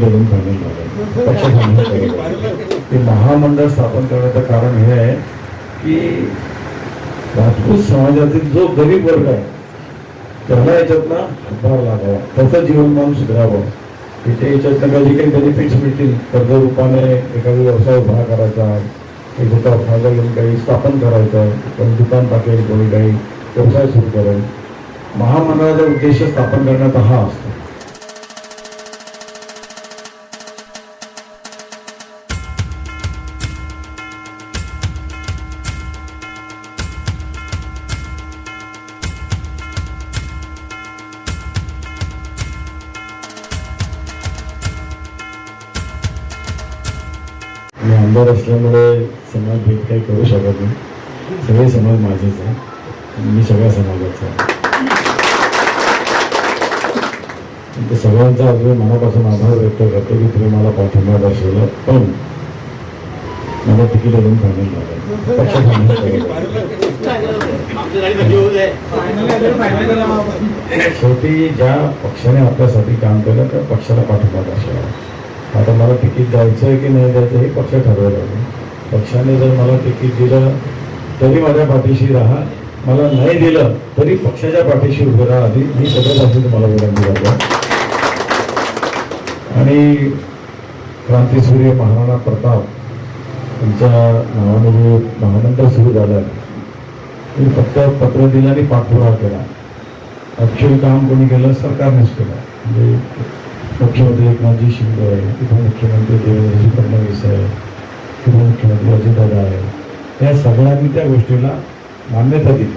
मला तिकीट अजून पक्ष ते महामंडळ स्थापन करण्याचं कारण हे आहे की राजपूत समाजातील जो गरीब वर्ग आहे त्याला याच्यातला हातभार लागावा त्याचं जीवनमान सुधारावं. तिथे याच्यातनं काही काही बेनिफिट्स मिळतील. कर्ज रूपाने एखादा व्यवसाय उभा करायचा एक होता फायदा घेऊन काही स्थापन करायचं कोणी दुकान टाकेल कोणी काही व्यवसाय सुरू करेल. महामंडळाचा उद्देश स्थापन करण्याचा हा असतो. मी आमदार असल्यामुळे समाज भेद काही करू शकत नाही. सगळे समाज माझेच आहे. मी सगळ्या समाजाचा आहे. सगळ्यांचा अगदी मनापासून आभार व्यक्त करतो की तुम्ही मला पाठिंबा दर्शवला. पण मला तिकीट अजून फायनल झालं पक्ष फायनल शेवटी ज्या पक्षाने आपल्यासाठी काम केलं त्या पक्षाला पाठिंबा दर्शवा. आता मला तिकीट द्यायचं आहे की नाही द्यायचं हे पक्ष ठरवलं आहे. पक्षाने जर मला तिकीट दिलं तरी माझ्या पाठीशी राहा. मला नाही दिलं तरी पक्षाच्या पाठीशी उभे राहा आधी. मी सगळ्यात आधी तुम्हाला विनंती करतो. आणि क्रांतीसूर्य महाराणा प्रताप यांच्या नावाने जे महामंडळ सुरू झालं. मी फक्त पत्र दिलं आणि पाठपुरावा केला. ॲक्च्युअल काम कोणी केलं सरकारनेच केलं. म्हणजे मुख्यमंत्री एकनाथजी शिंदे आहे उपमुख्यमंत्री देवेंद्रजी फडणवीस आहे उपमुख्यमंत्री अजितदादा आहे. या सगळ्यांनी त्या गोष्टीला मान्यता दिली.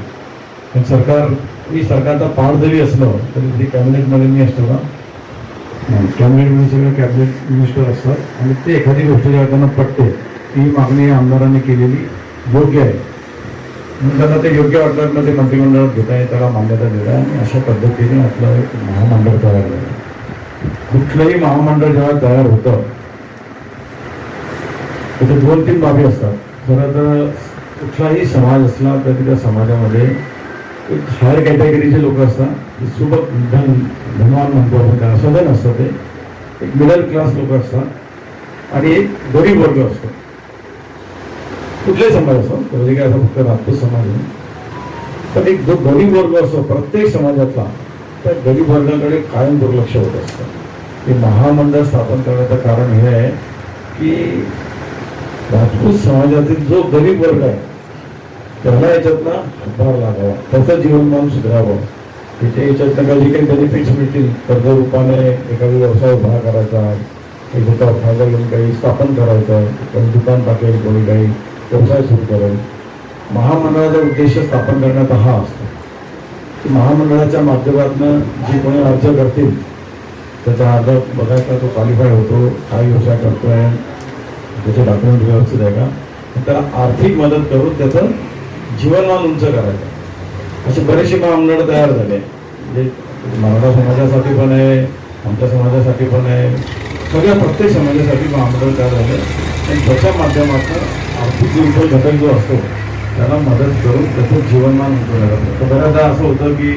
पण सरकार मी सरकारचा पाठ जरी असलं तरी ते कॅबिनेटमध्ये मी असतो ना. कॅबिनेटमध्ये सगळे कॅबिनेट मिनिस्टर असतात आणि ते एखादी गोष्ट जेव्हा त्यांना पटते ती मागणी आमदारांनी केलेली योग्य आहे. त्यांना ते योग्य वाटलं ना ते मंत्रिमंडळात घेता आहे त्याला मान्यता देता आणि अशा पद्धतीने आपलं एक महामंडळ तयार झालं कुठलंही महामंडळ जेव्हा तयार होतं त्याच्या दोन तीन बाबी असतात. खरं तर कुठलाही समाज असला तरी त्या समाजामध्ये एक हायर कॅटेगरीचे लोक असतात. सुबक धन धनवान म्हणतो आपण त्याला सधन असतं ते. एक मिडल क्लास लोक असतात. आणि एक गरीब वर्ग असतो. कुठलाही समाज असतो म्हणजे काय असं फक्त राजपूत समाज आहे. पण एक जो गरीब वर्ग असतो प्रत्येक समाजातला त्या गरीब वर्गाकडे कायम दुर्लक्ष होत असतं. ते महामंडळ स्थापन करण्याचं कारण हे आहे की राजपूत समाजातील जो गरीब वर्ग आहे त्याला याच्यातनं हातभार लागावा त्याचं जीवनमान सुधारावं. तिथे याच्यातनं काही काही बेनिफिट्स मिळतील कर्ज रूपाने एखादा व्यवसाय उभा करायचा एक दुकान फायदा घेऊन काही स्थापन करायचं कोणी दुकान टाकेल कोणी काही व्यवसाय सुरू करेल. महामंडळाचा उद्देश स्थापन करण्याचा हा असतो. की महामंडळाच्या माध्यमातून जे कोणी अर्ज करतील त्याचा अर्ज बघायचा तो क्वालिफाय होतो काय व्यवसाय करतोय त्याचे डॉक्युमेंट व्यवस्थित आहे का? त्याला आर्थिक मदत करून त्याचं जीवनमान उंच करायचं. असे बरेचसे महामंडळ तयार झाले. म्हणजे मराठा समाजासाठी पण आहे आमच्या समाजासाठी पण आहे. सगळ्या प्रत्येक समाजासाठी महामंडळ तयार झाले. आणि त्याच्या माध्यमातून आर्थिक जो घटक जो असतो त्याला मदत करून त्याचं जीवनमान उंच करायचं. तर बऱ्याचदा असं होतं की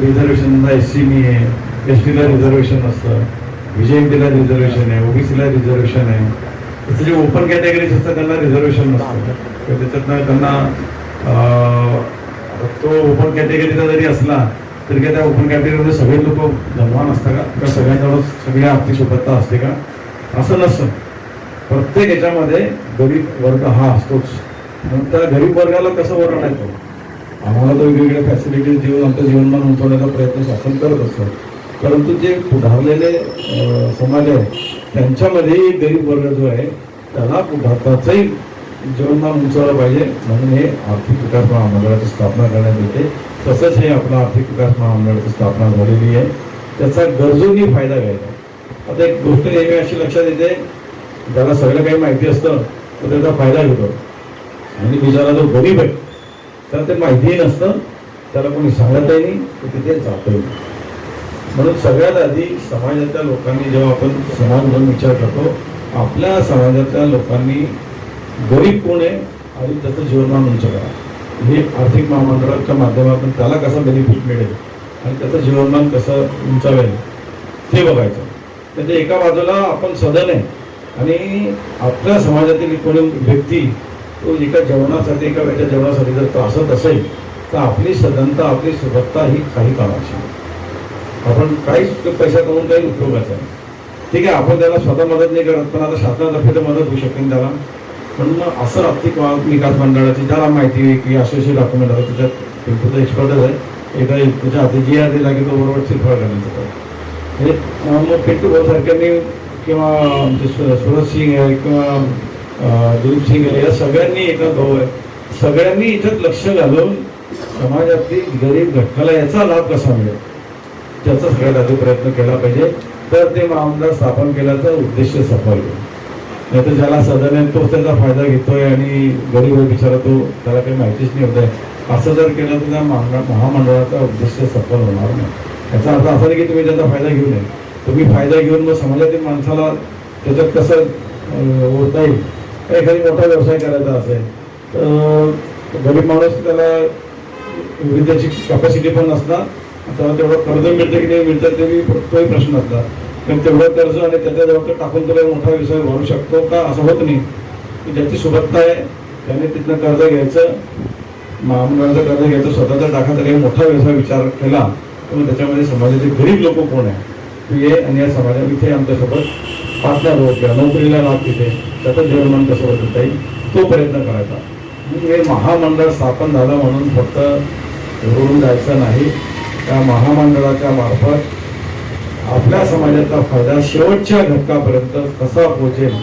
रिझर्वेशनला एस सी मी आहे एस टीला रिझर्वेशन असतं व्हीजेएमटीला रिझर्वेशन आहे ओबीसीला रिझर्वेशन आहे. त्याचं जे ओपन कॅटेगरीज असतात त्यांना रिझर्वेशन नसतं. तर त्याच्यातनं त्यांना तो ओपन कॅटेगरीचा जरी असला तरी काय त्या ओपन कॅटेगरीमध्ये सगळे लोक धनवान असतात का? का सगळ्यांजवळ सगळ्या आर्थिक सुबत्ता असते का? असं नसतं. प्रत्येक याच्यामध्ये गरीब वर्ग हा असतोच. म्हणून त्या गरीब वर्गाला कसं वर्णन येतो आम्हाला तर वेगवेगळ्या फॅसिलिटीज देऊन आमचं जीवनमान उंचवण्याचा प्रयत्न शासन करत असतं. परंतु जे पुढारलेले समाज आहे त्यांच्यामध्येही गरीब वर्ग जो आहे त्याला भारताचाही जीवनमान उंचावलं पाहिजे. म्हणून हे आर्थिक विकास महामंडळाची स्थापना करण्यात येते. तसंच हे आपलं आर्थिक विकास महामंडळाची स्थापना झालेली आहे. त्याचा गरजूंनी फायदा घ्यायचा. आता एक गोष्ट नेहमी अशी लक्षात येते ज्याला सगळं काही माहिती असतं तो त्याचा फायदा घेतो. आणि बिचारा जो गरीब आहे त्याला ते माहितीही नसतं त्याला कोणी सांगतही नाही तर तिथे जातही नाही. म्हणून सगळ्यात आधी समाजातल्या लोकांनी जेव्हा आपण समाज म्हणून विचार करतो आपल्या समाजातल्या लोकांनी गरीब कोण आहे आणि त्याचं जीवनमान उंच करा हे आर्थिक महामंडळाच्या माध्यमातून त्याला कसं बेनिफिट मिळेल आणि त्याचं जीवनमान कसं उंचावेल ते बघायचं म्हणजे एका बाजूला आपण सदन आहे आणि आपल्या समाजातील कोणी व्यक्ती तो एका जेवणासाठी एका वेळच्या जेवणासाठी जर त्रासत असेल तर आपली सदनता आपली सुबत्ता ही काही कामाची नाही. आपण काहीच पैसा करून काही उपयोगाचा आहे ठीक आहे आपण त्याला स्वतः मदत नाही करत पण आता शासनातर्फे तर मदत होऊ शकेल त्याला. पण मग असं आर्थिक विकास मंडळाची ज्याला माहिती आहे की असे असे डॉक्युमेंट आहे त्याच्यात पिंटू एक्सपर्टच आहे. एकदा त्याच्या हाती जी आधी लागेल तो बरोबर चिरफाड करण्यात काम. म्हणजे, हे मग पिंटू भाऊ किंवा आमचे सुरज सिंग आहे किंवा दिलीप सिंग आहे या सगळ्यांनी एका भाऊ आहे. सगळ्यांनी इथं लक्ष घालून समाजातील गरीब घटकाला याचा लाभ कसा मिळेल? त्याचा सगळ्यात आधी प्रयत्न केला पाहिजे तर ते महामंडळ स्थापन केल्याचा उद्देश सफल नाही तर ज्याला सदन आहे तोच त्याचा फायदा घेतोय आणि गरीब बिचारा तो त्याला काही माहितीच नाही होत आहे. असं जर केलं तर त्या महामंडळ महामंडळाचा उद्देश सफल होणार नाही. याचा अर्थ असा नाही की तुम्ही त्याचा फायदा घेऊ नये. तुम्ही फायदा घेऊन मग समाजातील माणसाला त्याच्यात कसं होता येईल. एखादी मोठा व्यवसाय करायचा असेल तर गरीब माणूस त्याला विद्याची त्याची कॅपॅसिटी पण नसणार आता तेवढं कर्ज मिळतं की नाही मिळतं ते मी तोही प्रश्न असला पण तेवढं कर्ज आणि त्याच्याजवळ तो टाकून तुला मोठा व्यवसाय भरू शकतो का? असं होत नाही. की ज्याची सुबत्ता आहे त्याने तिथनं कर्ज घ्यायचं महामंडळाचं कर्ज घ्यायचं स्वतःचा टाका तरी मोठा व्यवसाय विचार केला तर मग त्याच्यामध्ये समाजाचे गरीब लोक कोण आहे तू ये आणि या समाजात इथे आमच्यासोबत पार्टनर हो किंवा नोकरीला लाभ तिथे त्याचं जीवनमान कसं बदलता येईल तो प्रयत्न करायचा. हे महामंडळ स्थापन झालं म्हणून फक्त घरून जायचं नाही. त्या महामंडळाच्या मार्फत आपल्या समाजाचा फायदा शेवटच्या घटकापर्यंत कसा पोहोचेल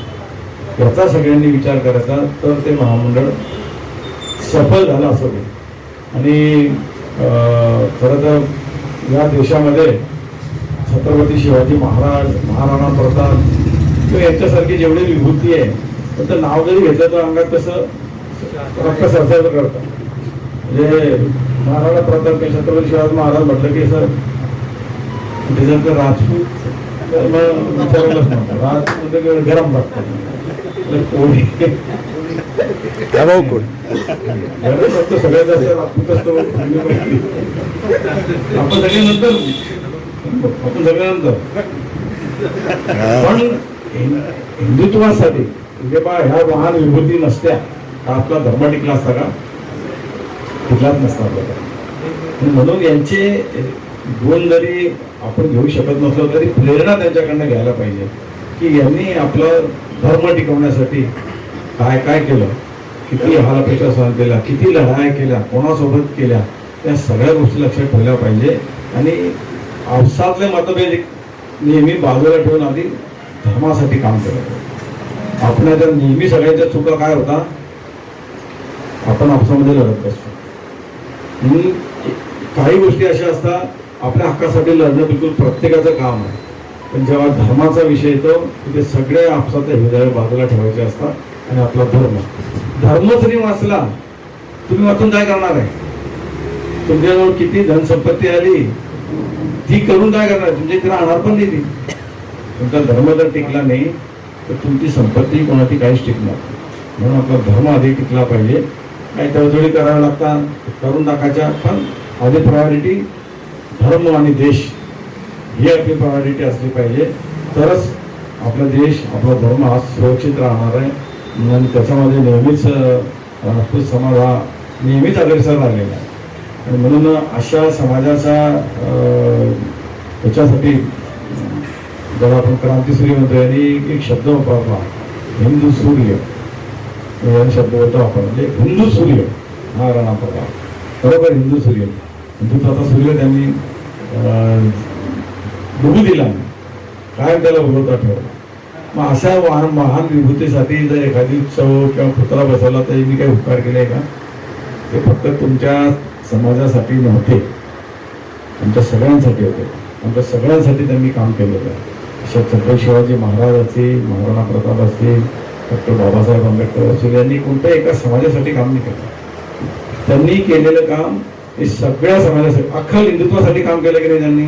याचा सगळ्यांनी विचार करायचा तर ते महामंडळ सफल झालं असं आणि खरं तर या देशामध्ये छत्रपती शिवाजी महाराज महाराणा प्रताप किंवा यांच्यासारखी जेवढी विभूती आहे पण ते नाव जरी घेतलं तर अंगात कसं रक्त सरसायचं करतं म्हणजे महाराणा प्रताप छत्रपती शिवाजी महाराज म्हटलं की सर त्याच्यानंतर राजपूत तर मग विचारायलाच नव्हतं. राज म्हणजे गरम लागतं कोणी? फक्त सगळ्यात जास्त राजपूत असतो. आपण सगळ्यानंतर आपण सगळ्यानंतर पण हिंदुत्वासाठी म्हणजे बा ह्या महान विभूती नसत्या. आपला धर्म टिकला असता का टिकलाच नसणार आपला म्हणून यांचे गुण जरी आपण घेऊ शकत नसलो तरी प्रेरणा त्यांच्याकडनं घ्यायला पाहिजे. की यांनी आपलं धर्म टिकवण्यासाठी काय काय केलं किती हालापेक्षा सहन केला किती लढाया केल्या कोणासोबत केल्या त्या सगळ्या गोष्टी लक्षात ठेवल्या पाहिजे. आणि आपसातले मतभेद नेहमी बाजूला ठेवून आधी धर्मासाठी काम केलं. पाहिजे आपण नेहमी सगळ्यांच्या चुका काय होता आपण आपसामध्ये लढत असतो म्हणून काही गोष्टी अशा असतात आपल्या हक्कासाठी लढणं बिलकुल प्रत्येकाचं काम आहे. पण जेव्हा धर्माचा विषय येतो तिथे सगळे आपसातले हृदय बाजूला ठेवायचे असतात आणि आपला धर्म. धर्म जरी वाचला तुम्ही वाचून काय करणार आहे? तुमच्याजवळ किती धनसंपत्ती आली ती करून काय करणार तुमच्या इथे राहणार पण नाही ती. तुमचा धर्म जर टिकला नाही तर तुमची संपत्ती कोणाची काहीच टिकणार म्हणून आपला धर्म आधी टिकला पाहिजे. काही तडजोडी कराव्या लागतात करून टाकायच्या पण माझी प्रायोरिटी धर्म आणि देश ही आपली प्रायोरिटी असली पाहिजे. तरच आपला देश आपला धर्म हा सुरक्षित राहणार आहे. आणि त्याच्यामध्ये नेहमीच राजपूत समाज हा नेहमीच अग्रेसर राहिलेला आहे. आणि म्हणून अशा समाजाचा त्याच्यासाठी जर आपण क्रांतीसूर्य म्हणतो यांनी एक शब्द वापरला हिंदू सूर्य. या शब्द बोलतो आपण म्हणजे हिंदू सूर्य हा राणा प्रताप बरोबर हिंदू सूर्य. हिंदुत्वाचा सूर्य त्यांनी डुबू दिला. काय त्याला उभवता ठेवला? मग अशा वाहन महान विभूतीसाठी जर एखादी उत्सव किंवा पुतळा बसवला तर मी काही उपकार केले का? ते फक्त तुमच्या समाजासाठी नव्हते. आमच्या सगळ्यांसाठी होते. आमच्या सगळ्यांसाठी त्यांनी काम केलं होतं छत्रपती शिवाजी महाराज असतील महाराणा प्रताप असतील डॉक्टर बाबासाहेब आंबेडकर असेल यांनी कोणत्याही एका समाजासाठी काम नाही केलं. त्यांनी केलेलं काम हे सगळ्या समाजासाठी अख्खा हिंदुत्वासाठी काम केलं की नाही त्यांनी?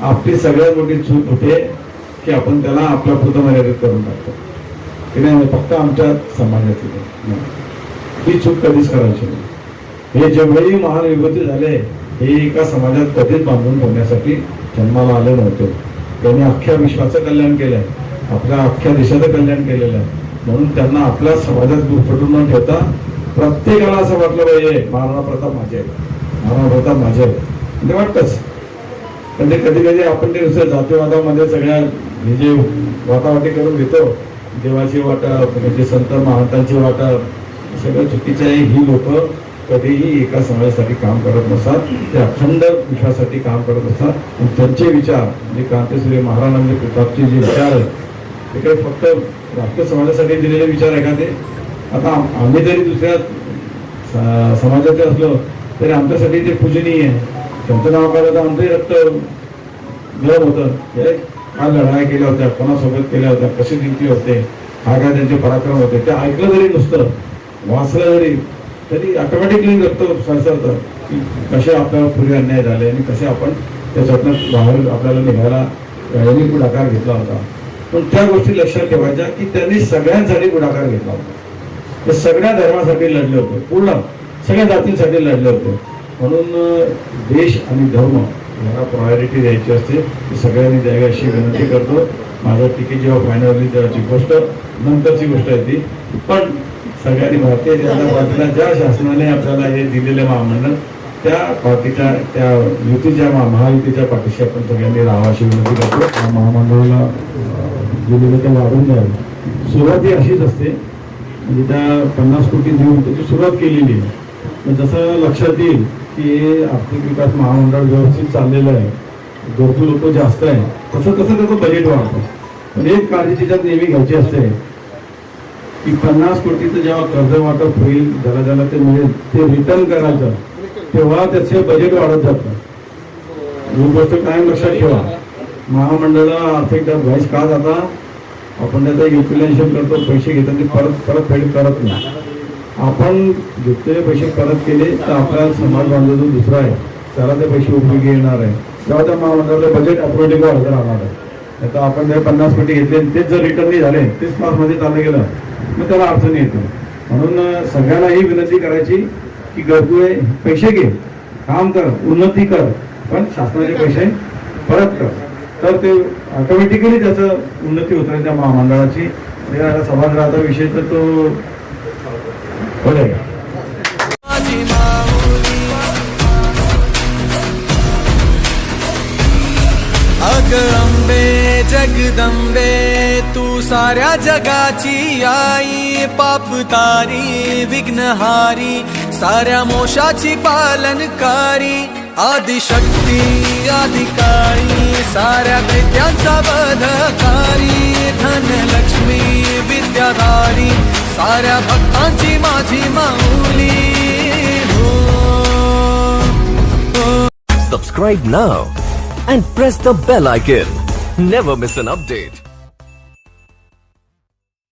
आपली सगळ्यात मोठी चूक होते की आपण त्याला आपल्या पुरतं मर्यादित करून टाकतो. की नाही म्हणजे फक्त आमच्या समाजाची ही चूक कधीच करायची नाही. हे जेवढेही महान विभूती झाले हे एका समाजात कधीच बांधून ठेवण्यासाठी जन्माला आले नव्हते. त्यांनी अख्ख्या विश्वाचं कल्याण केलं आहे आपल्या अख्ख्या देशाचं कल्याण केलेलं आहे. म्हणून त्यांना आपल्या समाजात दुपटून न ठेवता प्रत्येकाला असं वाटलं पाहिजे महाराणा प्रताप माझे महाराणा प्रताप माझे ते म्हणजे वाटतंच. पण ते कधी कधी आपण ते नुसतं जातीवादामध्ये सगळ्या हे जे वाटावाटी करून घेतो देवाची वाटा म्हणजे संत महांतांची वाटा सगळं चुकीचं आहे ही लोक कधीही एका समाजासाठी काम करत नसतात ते अखंड विश्वासाठी काम करत असतात आणि त्यांचे विचार म्हणजे क्रांतीसूर्य महाराजांचे म्हणजे प्रतापचे जे विचार आहेत ते काही फक्त राष्ट्र समाजासाठी दिलेले विचार आहे का ते? आता आम्ही जरी दुसऱ्या स- समाजाचे असलो तरी आमच्यासाठी ते पूजनीय आहे. त्यांचं नाव काढलं तर आमचंही रक्त गरम होतं. हे काय लढाया केल्या होत्या कोणासोबत केल्या होत्या कसे जिंकले होते काय काय त्यांचे पराक्रम होते ते ऐकलं जरी नुसतं वाचलं जरी तरी ऑटोमॅटिकली रक्त सरसरतं की कसे आपल्याला पूर्वी अन्याय झाले आणि कसे आपण त्याच्यातनं बाहेर आपल्याला निघायला यांनी पुढाकार घेतला होता. पण त्या गोष्टी लक्षात ठेवायच्या की त्यांनी सगळ्यांसाठी पुढाकार घेतला होता. सगळ्या धर्मासाठी लढले होते. पूर्ण सगळ्या जातींसाठी लढले होते. म्हणून देश आणि धर्म यांना प्रायोरिटी द्यायची असते. ती सगळ्यांनी द्यावी अशी विनंती करतो. माझं तिकीट जेव्हा फायनल होईल त्याची गोष्ट नंतरची गोष्ट आहे ती. पण सगळ्यांनी भारतीय जनता पार्टीला ज्या शासनाने आपल्याला हे दिलेले महामंडळ त्या पार्टीच्या त्या युतीच्या महा- महायुतीच्या पाठीशी आपण सगळ्यांनी राहावं अशी विनंती करतो. त्या महामंडळाला दिलेलं ते वाढून द्यावं सुरुवात ही अशीच असते. म्हणजे त्या पन्नास कोटी देऊन त्याची सुरुवात केलेली आहे. पण जसं लक्षात येईल की हे आर्थिक विकास महामंडळ व्यवस्थित चाललेलं आहे गरजू लोक जास्त आहे तसं तसं त्याचं बजेट वाढतं. पण एक काळजी त्याच्यात नेहमी घ्यायची असते की पन्नास कोटीचं जेव्हा कर्ज वाटप होईल ज्याला ज्याला ते मिळेल ते रिटर्न करायचं. तेव्हा त्याचे बजेट वाढत जातं. ही गोष्ट कायम लक्षात ठेवा. महामंडळाला आर्थिक व्हायस का जाता? आपण त्याचं युटिलायझेशन करतो पैसे घेतात ते परत परत फेड करत नाही. आपण घेतलेले पैसे परत केले तर आपला समाज बांधव जो दुसरा आहे. त्याला ते पैसे उपयोगी येणार आहे. तेव्हा त्या महामंडळाचं बजेट ऑटोमॅटिक वाढत राहणार आहे. आता तर आपण जे पन्नास कोटी घेतले तेच जर रिटर्न नाही झाले तेच पासमध्ये चाललं गेलं मग त्याला अडचणी येतो म्हणून सगळ्यांना ही विनंती करायची की गरजू आहे पैसे घे. काम कर उन्नती कर पण शासनाचे पैसे परत कर. तर ते ऑटोमॅटिकली त्याचं उन्नती होत राहील त्या महामंडळाची. त्या सभागृहाचा विषय तर तो होईल. अंबे जगदंबे तू साऱ्या जगाची आई पाप तारी विघ्नहारी साऱ्या मोशाची पालनकारी. आदिशक्ती अधिकारी साऱ्या दैत्यांचा वधकारी धनलक्ष्मी विद्याधारी साऱ्या भक्तांची माझी माऊली हो, हो. Subscribe now and press the bell icon. Never miss an update.